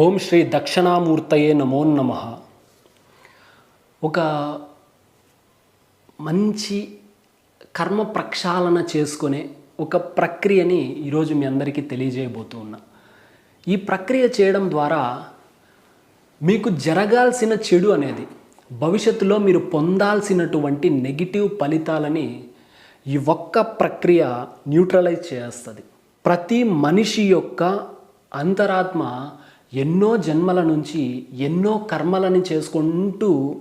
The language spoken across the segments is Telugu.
ఓం శ్రీ దక్షిణామూర్తయే నమో నమ. ఒక మంచి కర్మ ప్రక్షాళన చేసుకునే ఒక ప్రక్రియని ఈరోజు మీ అందరికీ తెలియజేయబోతూ ఉన్నా ఈ ప్రక్రియ చేయడం ద్వారా మీకు జరగాల్సిన చెడు అనేది భవిష్యత్తులో మీరు పొందాల్సినటువంటి నెగిటివ్ ఫలితాలని ఈ ఒక్క ప్రక్రియ న్యూట్రలైజ్ చేస్తుంది. ప్రతి మనిషి యొక్క అంతరాత్మ ఎన్నో జన్మల నుంచి ఎన్నో కర్మలని చేసుకుంటూ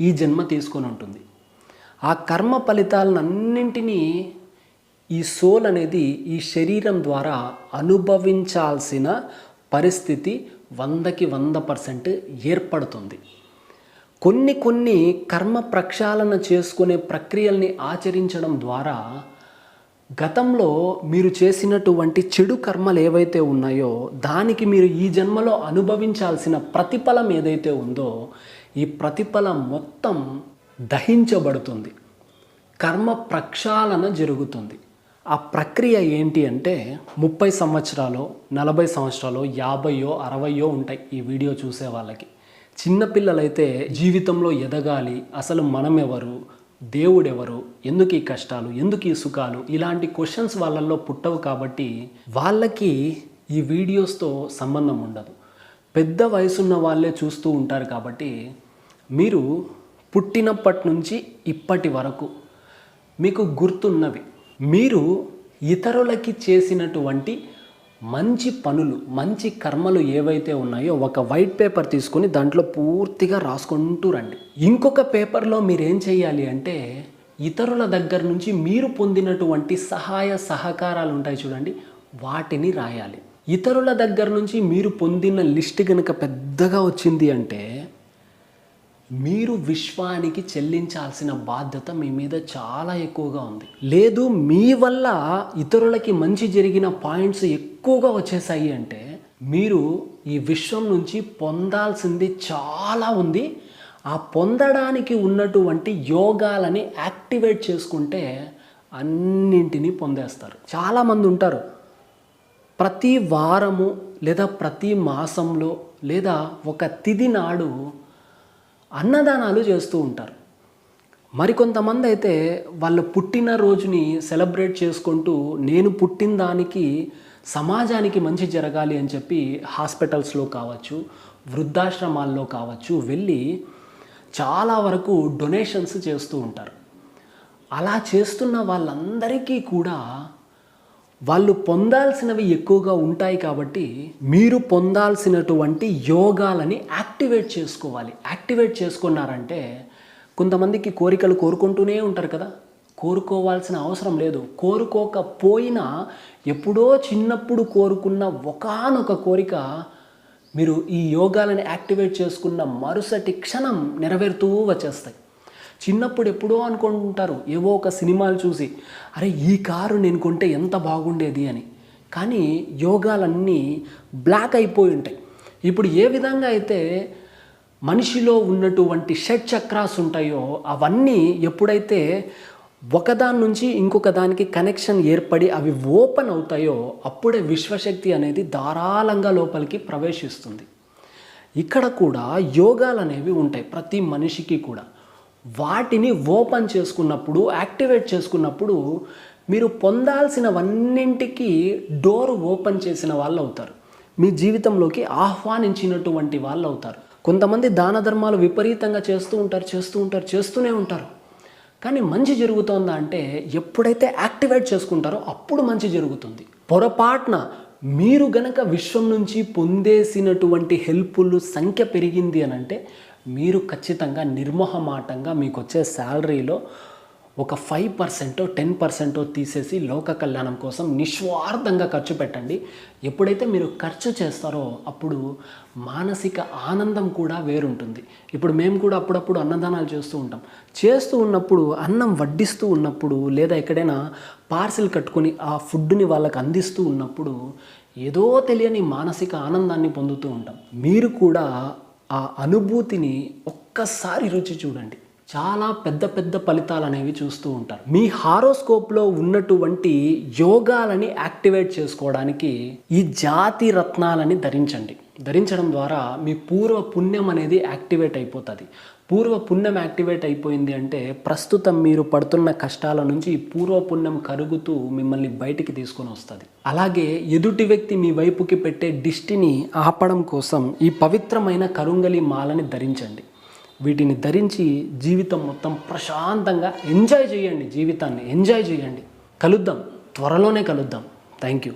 ఈ జన్మ తీసుకొని ఉంటుంది. ఆ కర్మ ఫలితాలన్నింటినీ ఈ సోల్ అనేది ఈ శరీరం ద్వారా అనుభవించాల్సిన పరిస్థితి వందకి వంద పర్సెంట్ ఏర్పడుతుంది. కొన్ని కొన్ని కర్మ ప్రక్షాళన చేసుకునే ప్రక్రియల్ని ఆచరించడం ద్వారా గతంలో మీరు చేసినటువంటి చెడు కర్మలు ఏవైతే ఉన్నాయో దానికి మీరు ఈ జన్మలో అనుభవించాల్సిన ప్రతిఫలం ఏదైతే ఉందో ఈ ప్రతిఫలం మొత్తం దహించబడుతుంది. కర్మ ప్రక్షాళన జరుగుతుంది. ఆ ప్రక్రియ ఏంటి అంటే ముప్పై సంవత్సరాలు నలభై సంవత్సరాలు యాభైయో అరవయో ఉంటాయి ఈ వీడియో చూసే వాళ్ళకి. చిన్నపిల్లలైతే జీవితంలో ఎదగాలి అసలు మనం ఎవరు దేవుడెవరు? ఎందుకు ఈ కష్టాలు? ఎందుకు ఈ సుఖాలు? ఇలాంటి క్వశ్చన్స్ వాళ్ళల్లో పుట్టవు కాబట్టి వాళ్ళకి ఈ వీడియోస్తో సంబంధం ఉండదు. పెద్ద వయసున్న వాళ్ళే చూస్తూ ఉంటారు కాబట్టి మీరు పుట్టినప్పటి నుంచి ఇప్పటి వరకు మీకు గుర్తున్నవి. మీరు ఇతరులకి చేసినటువంటి మంచి పనులు మంచి కర్మలు ఏవైతే ఉన్నాయో ఒక వైట్ పేపర్ తీసుకొని దాంట్లో పూర్తిగా రాసుకుంటూ రండి. ఇంకొక పేపర్లో మీరేం చేయాలి అంటే ఇతరుల దగ్గర నుంచి మీరు పొందినటువంటి సహాయ సహకారాలు ఉంటాయి చూడండి వాటిని రాయాలి. ఇతరుల దగ్గర నుంచి మీరు పొందిన లిస్ట్ కనుక పెద్దగా వచ్చింది అంటే మీరు విశ్వానికి చెల్లించాల్సిన బాధ్యత మీ మీద చాలా ఎక్కువగా ఉంది. లేదు మీ వల్ల ఇతరులకి మంచి జరిగిన పాయింట్స్ ఎక్కువగా వచ్చేసాయి అంటే మీరు ఈ విశ్వం నుంచి పొందాల్సింది చాలా ఉంది. ఆ పొందడానికి ఉన్నటువంటి యోగాలని యాక్టివేట్ చేసుకుంటే అన్నింటినీ పొందేస్తారు. చాలామంది ఉంటారు. ప్రతి వారము లేదా ప్రతి మాసంలో లేదా ఒక తిది నాడు అన్నదానాలు చేస్తూ ఉంటారు. మరికొంతమంది అయితే వాళ్ళ పుట్టినరోజుని సెలబ్రేట్ చేసుకుంటూ నేను పుట్టిన దానికి సమాజానికి మంచి జరగాలి అని చెప్పి హాస్పిటల్స్లో కావచ్చు వృద్ధాశ్రమాల్లో కావచ్చు వెళ్ళి చాలా వరకు డొనేషన్స్ చేస్తూ ఉంటారు. అలా చేస్తున్న వాళ్ళందరికీ కూడా వాళ్ళు పొందాల్సినవి ఎక్కువగా ఉంటాయి కాబట్టి మీరు పొందాల్సినటువంటి యోగాలని యాక్టివేట్ చేసుకోవాలి. యాక్టివేట్ చేసుకున్నారంటే కొంతమందికి కోరికలు కోరుకుంటూనే ఉంటారు కదా. కోరుకోవాల్సిన అవసరం లేదు. కోరుకోకపోయినా ఎప్పుడో చిన్నప్పుడు కోరుకున్న ఒకానొక కోరిక మీరు ఈ యోగాలని యాక్టివేట్ చేసుకున్న మరుసటి క్షణం నెరవేరుతూ వచ్చేస్తాయి. చిన్నప్పుడు ఎప్పుడో అనుకుంటారు ఏవో ఒక సినిమాలు చూసి అరే ఈ కారు నేను కొంటే ఎంత బాగుండేది అని. కానీ యోగాలన్నీ బ్లాక్ అయిపోయి ఉంటాయి. ఇప్పుడు ఏ విధంగా అయితే మనిషిలో ఉన్నటువంటి షట్ చక్రాస్ ఉంటాయో అవన్నీ ఎప్పుడైతే ఒకదాని నుంచి ఇంకొక దానికి కనెక్షన్ ఏర్పడి అవి ఓపెన్ అవుతాయో అప్పుడే విశ్వశక్తి అనేది ధారాళంగా లోపలికి ప్రవేశిస్తుంది. ఇక్కడ కూడా యోగాలు అనేవి ఉంటాయి ప్రతి మనిషికి కూడా. వాటిని ఓపెన్ చేసుకున్నప్పుడు యాక్టివేట్ చేసుకున్నప్పుడు మీరు పొందాల్సినవన్నింటికి డోర్ ఓపెన్ చేసిన వాళ్ళు అవుతారు మీ జీవితంలోకి ఆహ్వానించినటువంటి వాళ్ళు అవుతారు కొంతమంది దాన ధర్మాలు విపరీతంగా చేస్తూ ఉంటారు చేస్తూ ఉంటారు చేస్తూనే ఉంటారు. కానీ మంచి జరుగుతోందా అంటే ఎప్పుడైతే యాక్టివేట్ చేసుకుంటారో అప్పుడు మంచి జరుగుతుంది. పొరపాటున మీరు గనక విశ్వం నుంచి పొందేసినటువంటి హెల్ప్ఫుల్ సంఖ్య పెరిగింది అని అంటే మీరు ఖచ్చితంగా నిర్మోహమాటంగా మీకు వచ్చే శాలరీలో ఒక ఫైవ్ పర్సెంటో టెన్ పర్సెంటో తీసేసి లోక కళ్యాణం కోసం నిస్వార్థంగా ఖర్చు పెట్టండి. ఎప్పుడైతే మీరు ఖర్చు చేస్తారో అప్పుడు మానసిక ఆనందం కూడా వేరుంటుంది. ఇప్పుడు మేము కూడా అప్పుడప్పుడు అన్నదానాలు చేస్తూ ఉంటాం. చేస్తూ ఉన్నప్పుడు అన్నం వడ్డిస్తూ ఉన్నప్పుడు లేదా ఎక్కడైనా పార్సిల్ కట్టుకొని ఆ ఫుడ్ని వాళ్ళకి అందిస్తూ ఉన్నప్పుడు ఏదో తెలియని మానసిక ఆనందాన్ని పొందుతూ ఉంటాం. మీరు కూడా ఆ అనుభూతిని ఒక్కసారి రుచి చూడండి. చాలా పెద్ద పెద్ద ఫలితాలు అనేవి చూస్తూ ఉంటారు. మీ హారోస్కోప్లో ఉన్నటువంటి యోగాలని యాక్టివేట్ చేసుకోవడానికి ఈ జాతి రత్నాలని ధరించండి. ధరించడం ద్వారా మీ పూర్వ పుణ్యం అనేది యాక్టివేట్ అయిపోతుంది. పూర్వ పుణ్యం యాక్టివేట్ అయిపోయింది అంటే ప్రస్తుతం మీరు పడుతున్న కష్టాల నుంచి పూర్వ పుణ్యం కరుగుతూ మిమ్మల్ని బయటికి తీసుకొని వస్తుంది. అలాగే ఎదుటి వ్యక్తి మీ వైపుకి పెట్టే దిష్టిని ఆపడం కోసం ఈ పవిత్రమైన కరుంగలి మాలని ధరించండి. వీటిని ధరించి జీవితం మొత్తం ప్రశాంతంగా ఎంజాయ్ చేయండి జీవితాన్ని. ఎంజాయ్ చేయండి. కలుద్దాం. త్వరలోనే కలుద్దాం. Thank you.